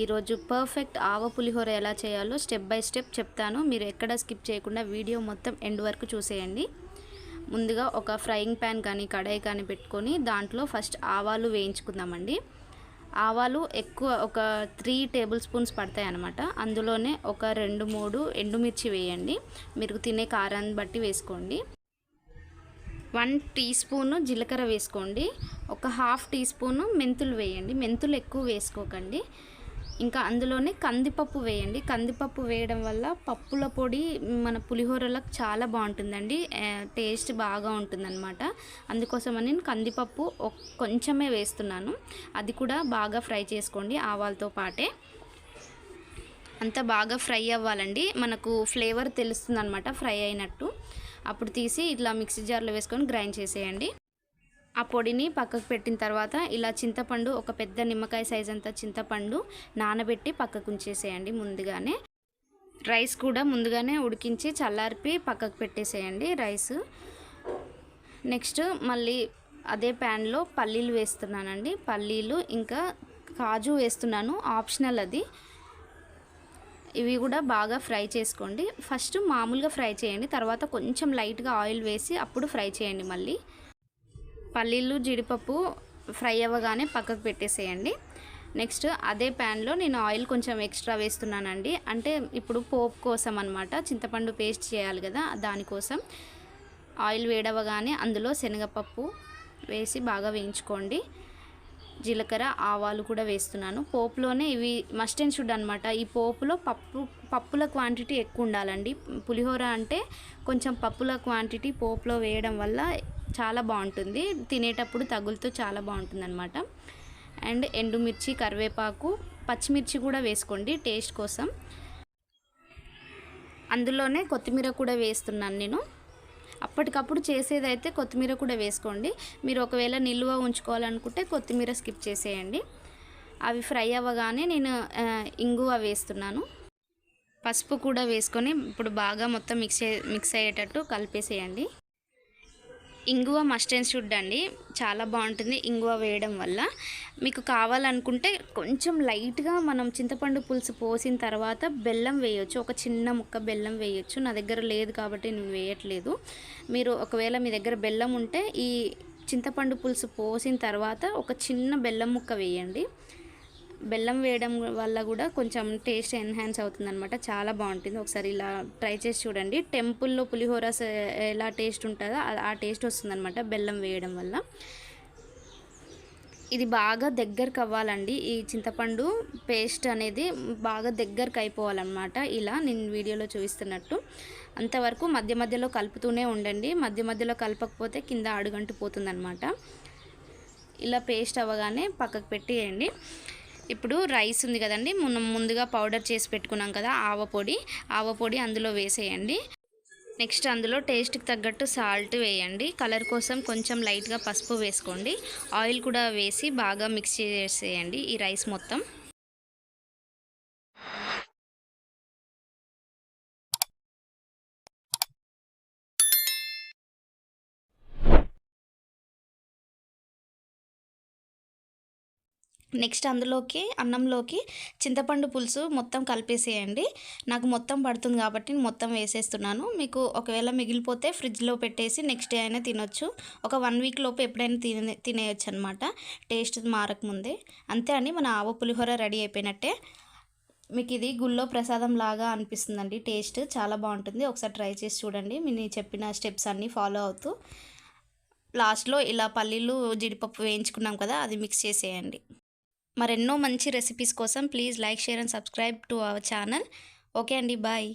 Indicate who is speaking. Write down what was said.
Speaker 1: ఈరోజు పర్ఫెక్ట్ ఆవ పులిహోర ఎలా చేయాలో స్టెప్ బై స్టెప్ చెప్తాను. మీరు ఎక్కడ స్కిప్ చేయకుండా వీడియో మొత్తం ఎండ్ వరకు చూసేయండి. ముందుగా ఒక ఫ్రైయింగ్ ప్యాన్ కానీ కడాయి కానీ పెట్టుకొని దాంట్లో ఫస్ట్ ఆవాలు వేయించుకుందామండి. ఆవాలు ఎక్కువ ఒక త్రీ టేబుల్ స్పూన్స్ పడతాయి అనమాట అందులోనే ఒక రెండు మూడు ఎండుమిర్చి వేయండి. మీరు తినే కారాన్ని బట్టి వేసుకోండి. వన్ టీ స్పూను జీలకర్ర వేసుకోండి. ఒక హాఫ్ టీ స్పూను మెంతులు వేయండి. మెంతులు ఎక్కువ వేసుకోకండి. ఇంకా అందులోనే కందిపప్పు వేయండి. కందిపప్పు వేయడం వల్ల పప్పుల పొడి మన పులిహోరలకు చాలా బాగుంటుందండి. టేస్ట్ బాగా ఉంటుందన్నమాట. అందుకోసమని నేను కందిపప్పు కొంచెమే వేస్తున్నాను. అది కూడా బాగా ఫ్రై చేసుకోండి ఆవాలతో పాటే. అంతా బాగా ఫ్రై అవ్వాలండి. మనకు ఫ్లేవర్ తెలుస్తుంది అనమాట ఫ్రై అయినట్టు. అప్పుడు తీసి ఇట్లా మిక్సీ జార్లో వేసుకొని గ్రైండ్ చేసేయండి. ఆ పొడిని పక్కకు పెట్టిన తర్వాత ఇలా చింతపండు ఒక పెద్ద నిమ్మకాయ సైజ్ అంతా చింతపండు నానబెట్టి పక్కకు ఉంచేసేయండి ముందుగానే. రైస్ కూడా ముందుగానే ఉడికించి చల్లార్పి పక్కకు పెట్టేసేయండి రైస్. నెక్స్ట్ మళ్ళీ అదే ప్యాన్లో పల్లీలు వేస్తున్నానండి. పల్లీలు ఇంకా కాజు వేస్తున్నాను ఆప్షనల్ అది. ఇవి కూడా బాగా ఫ్రై చేసుకోండి. ఫస్ట్ మామూలుగా ఫ్రై చేయండి. తర్వాత కొంచెం లైట్గా ఆయిల్ వేసి అప్పుడు ఫ్రై చేయండి మళ్ళీ. పల్లీలు జీడిపప్పు ఫ్రై అవ్వగానే పక్కకు పెట్టేసేయండి. నెక్స్ట్ అదే ప్యాన్లో నేను ఆయిల్ కొంచెం ఎక్స్ట్రా వేస్తున్నానండి. అంటే ఇప్పుడు పోపు కోసం అనమాట చింతపండు పేస్ట్ చేయాలి కదా దానికోసం. ఆయిల్ వేడవగానే అందులో శనగపప్పు వేసి బాగా వేయించుకోండి. జీలకర్ర ఆవాలు కూడా వేస్తున్నాను. పోపులోనే ఇవి మస్ట్ అండ్ షుడ్ అనమాట ఈ పోపులో పప్పు పప్పుల క్వాంటిటీ ఎక్కువ ఉండాలండి. పులిహోర అంటే కొంచెం పప్పుల క్వాంటిటీ పోపులో వేయడం వల్ల చాలా బాగుంటుంది. తినేటప్పుడు తగులుతో చాలా బాగుంటుంది అనమాట అండ్ ఎండుమిర్చి కరివేపాకు పచ్చిమిర్చి కూడా వేసుకోండి టేస్ట్ కోసం. అందులోనే కొత్తిమీర కూడా వేస్తున్నాను నేను. అప్పటికప్పుడు చేసేదైతే కొత్తిమీర కూడా వేసుకోండి. మీరు ఒకవేళ నిల్వ ఉంచుకోవాలనుకుంటే కొత్తిమీర స్కిప్ చేసేయండి. అవి ఫ్రై అవ్వగానే నేను ఇంగువ వేస్తున్నాను. పసుపు కూడా వేసుకొని ఇప్పుడు బాగా మొత్తం మిక్స్ మిక్స్ అయ్యేటట్టు కలిపేసేయండి. ఇంగువ మస్ట్ అండ్ షుడ్ అండి. చాలా బాగుంటుంది ఇంగువ వేయడం వల్ల. మీకు కావాలనుకుంటే కొంచెం లైట్గా మనం చింతపండు పులుసు పోసిన తర్వాత బెల్లం వేయొచ్చు. ఒక చిన్న ముక్క బెల్లం వేయొచ్చు. నా దగ్గర లేదు కాబట్టి నేను వేయట్లేదు. మీరు ఒకవేళ మీ దగ్గర బెల్లం ఉంటే ఈ చింతపండు పులుసు పోసిన తర్వాత ఒక చిన్న బెల్లం ముక్క వేయండి. బెల్లం వేయడం వల్ల కూడా కొంచెం టేస్ట్ ఎన్హాన్స్ అవుతుంది అనమాట చాలా బాగుంటుంది. ఒకసారి ఇలా ట్రై చేసి చూడండి. టెంపుల్లో పులిహోర ఎలా టేస్ట్ ఉంటుందో ఆ టేస్ట్ వస్తుందన్నమాట బెల్లం వేయడం వల్ల. ఇది బాగా దగ్గరకు అవ్వాలండి. ఈ చింతపండు పేస్ట్ అనేది బాగా దగ్గరకు అయిపోవాలన్నమాట. ఇలా నేను వీడియోలో చూపిస్తున్నట్టు. అంతవరకు మధ్య మధ్యలో కలుపుతూనే ఉండండి. మధ్య మధ్యలో కలపకపోతే కింద అడుగంటు పోతుందన్నమాట ఇలా పేస్ట్ అవ్వగానే పక్కకు పెట్టేయండి. ఇప్పుడు రైస్ ఉంది కదండి మనం ముందుగా పౌడర్ చేసి పెట్టుకున్నాం కదా ఆవ పొడి. ఆవ పొడి అందులో వేసేయండి. నెక్స్ట్ అందులో టేస్ట్కి తగ్గట్టు సాల్ట్ వేయండి. కలర్ కోసం కొంచెం లైట్గా పసుపు వేసుకోండి. ఆయిల్ కూడా వేసి బాగా మిక్స్ చేసేయండి ఈ రైస్ మొత్తం. నెక్స్ట్ అందులోకి అన్నంలోకి చింతపండు పులుసు మొత్తం కలిపేసేయండి. నాకు మొత్తం పడుతుంది కాబట్టి మొత్తం వేసేస్తున్నాను. మీకు ఒకవేళ మిగిలిపోతే ఫ్రిడ్జ్లో పెట్టేసి నెక్స్ట్ డే అయినా తినొచ్చు. ఒక వన్ వీక్ లోపు ఎప్పుడైనా తినే తినేయచ్చు అనమాట టేస్ట్ మారకముందే అంతే అండి మన ఆవ పులిహోర రెడీ అయిపోయినట్టే. మీకు ఇది గుళ్ళో ప్రసాదం లాగా అనిపిస్తుందండి. టేస్ట్ చాలా బాగుంటుంది. ఒకసారి ట్రై చేసి చూడండి. నేను చెప్పిన స్టెప్స్ అన్నీ ఫాలో అవుతూ. లాస్ట్లో ఇలా పల్లీలు జీడిపప్పు వేయించుకున్నాం కదా అది మిక్స్ చేసేయండి. మరెన్నో మంచి రెసిపీస్ కోసం please like share and subscribe to our channel okay అండి బాయ్